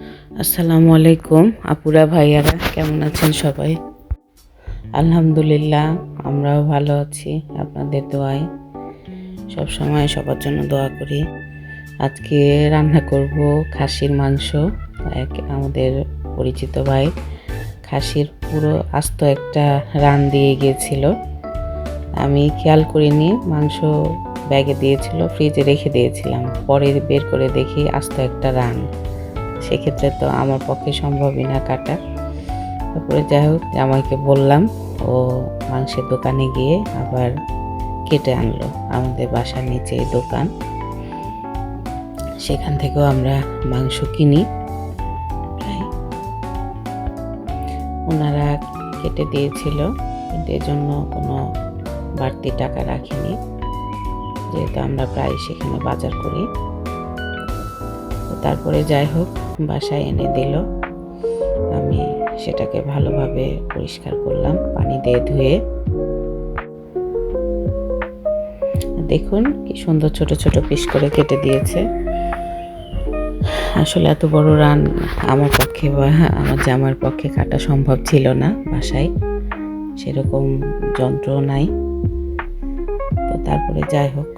আসসালামু আলাইকুম, আপুরা, ভাইয়ারা, কেমন আছেন সবাই? আলহামদুলিল্লাহ, আমরাও ভালো আছি, আপনাদের দোয়ায়। সব সময় সবার জন্য দোয়া করি। আজকে রান্না করব খাসির মাংস, এক আমাদের পরিচিত ভাই। খাসির পুরো আস্ত একটা রান দিয়ে গিয়েছিল। আমি খেয়াল করিনি, মাংস ব্যাগে দিয়েছিল, ফ্রিজে রেখে দিয়েছিলাম। পরে বের করে দেখি আস্ত একটা রান। সেক্ষেত্রে তো আমার পক্ষে সম্ভবই না কাটা। তারপরে যাই হোক, জামাইকে বললাম, ও মাংসের দোকানে গিয়ে আবার কেটে আনলো আমাদের বাসার নিচে দোকান। সেখান থেকেও আমরা মাংস কিনি ওনারা কেটে দিয়েছিল, কিন্তু জন্য কোনো বাড়তি টাকা রাখিনি। যেহেতু আমরা প্রায় সেখানে বাজার করি। তারপরে যাই হোক, বাসায় এনে দিল। আমি সেটাকে ভালোভাবে পরিষ্কার করলাম, পানি দিয়ে ধুয়ে। দেখুন কি সুন্দর ছোট ছোট পিস করে কেটে দিয়েছে। আসলে এত বড় রান আমার পক্ষে বা আমার জামার পক্ষে কাটা সম্ভব ছিল না বাসায়। সেরকম যন্ত্র নাই। তো তারপরে যাই হোক,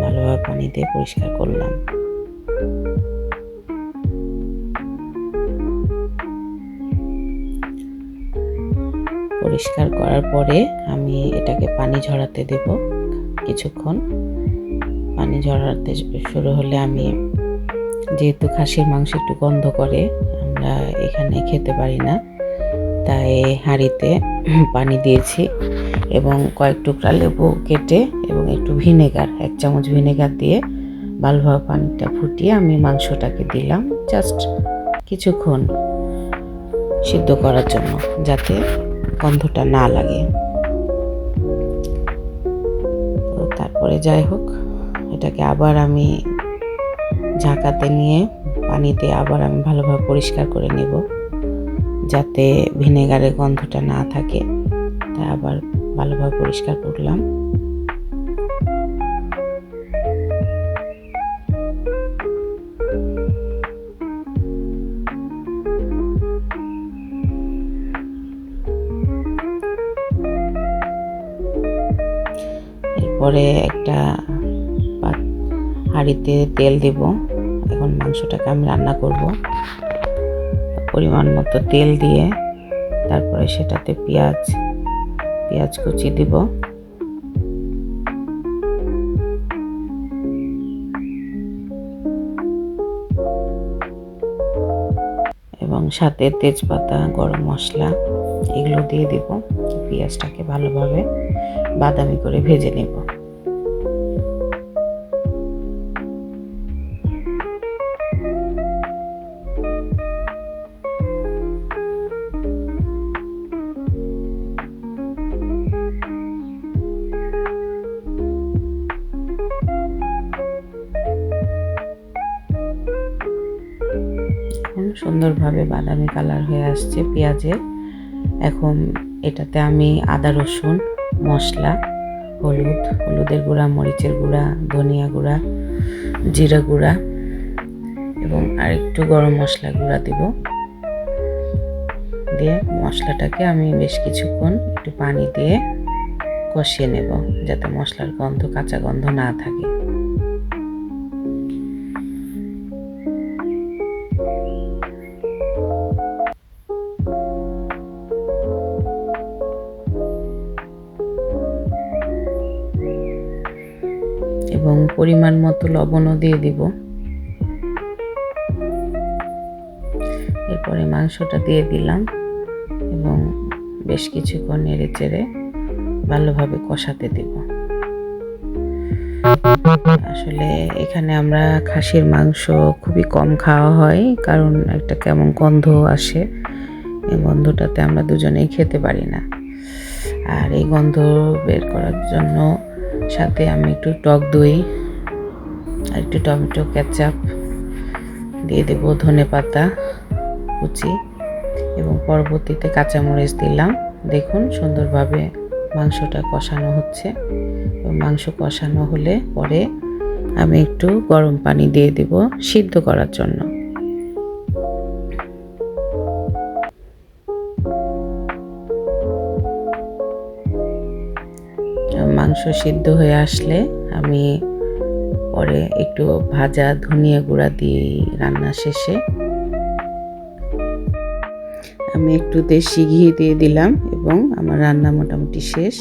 ভালোভাবে পানি দিয়ে পরিষ্কার করলাম। পরিষ্কার করার পরে আমি এটাকে পানি ঝরাতে দেব কিছুক্ষণ। পানি ঝরাতে শুরু হলে আমি, যেহেতু খাসির মাংস একটু গন্ধ করে, আমরা এখানে খেতে পারি না, তাই হাঁড়িতে পানি দিয়েছি এবং কয়েক টুকরা লেবু কেটে এবং একটু ভিনেগার, এক চামচ ভিনেগার দিয়ে ভালোভাবে পানিটা ফুটিয়ে আমি মাংসটাকে দিলাম জাস্ট কিছুক্ষণ সিদ্ধ করার জন্য, যাতে গন্ধটা না লাগে। তো তারপরে যাই হোক, এটাকে আবার আমি ঝাঁকাতে নিয়ে পানিতে আবার আমি ভালোভাবে পরিষ্কার করে নেব, যাতে ভিনেগারের গন্ধটা না থাকে। তাই আবার ভালোভাবে পরিষ্কার করলাম। এরপরে একটা হাঁড়িতে তেল দেব। এখন মাংসটাকে আমি রান্না করব। পরিমাণ মতো তেল দিয়ে তারপরে সেটাতে পেঁয়াজ পেঁয়াজ কুচি দিব। এবং সাথে তেজপাতা, গরম মশলা এগুলো দিয়ে দিব। পেঁয়াজটাকে ভালোভাবে বাদামি করে ভেজে নেব। সুন্দরভাবে বাদামি কালার হয়ে আসছে পেঁয়াজের। এখন এটাতে আমি আদা, রসুন, মশলা, হলুদ, হলুদের গুঁড়া, মরিচের গুঁড়া, ধনিয়া গুঁড়া, জিরা গুঁড়া এবং আরেকটু গরম মশলা গুঁড়া দিব। দিয়ে মশলাটাকে আমি বেশ কিছুক্ষণ একটু পানি দিয়ে কষিয়ে নেব যাতে মশলার গন্ধ, কাঁচা গন্ধ না থাকে। পরিমাণ মতো লবণও দিয়ে দিব। এরপরে মাংসটা দিয়ে দিলাম এবং বেশ কিছুক্ষণ নেড়ে চেড়ে ভালোভাবে কষাতে দেব। আসলে এখানে আমরা খাসির মাংস খুবই কম খাওয়া হয়, কারণ একটা কেমন গন্ধ আসে। এই গন্ধটাতে আমরা দুজনেই খেতে পারি না। আর এই গন্ধ বের করার জন্য সাথে আমি একটু টক দই একটু টমেটো, কেচাপ, দিয়ে দেব ধনে পাতা, কুচি এবং পরবর্তীতে কাঁচামরিচ দিলাম। দেখুন সুন্দরভাবে মাংসটা কষানো হচ্ছে। মাংস কষানো হলে পরে আমি একটু গরম পানি দিয়ে দেব সিদ্ধ করার জন্য। মাংস সিদ্ধ হয়ে আসলে আমি পরে একটু ভাজা ধনিয়া গুঁড়া দিয়ে রান্না শেষে আমি একটু দেশি ঘি দিয়ে দিলাম এবং আমার রান্না মোটামুটি শেষ।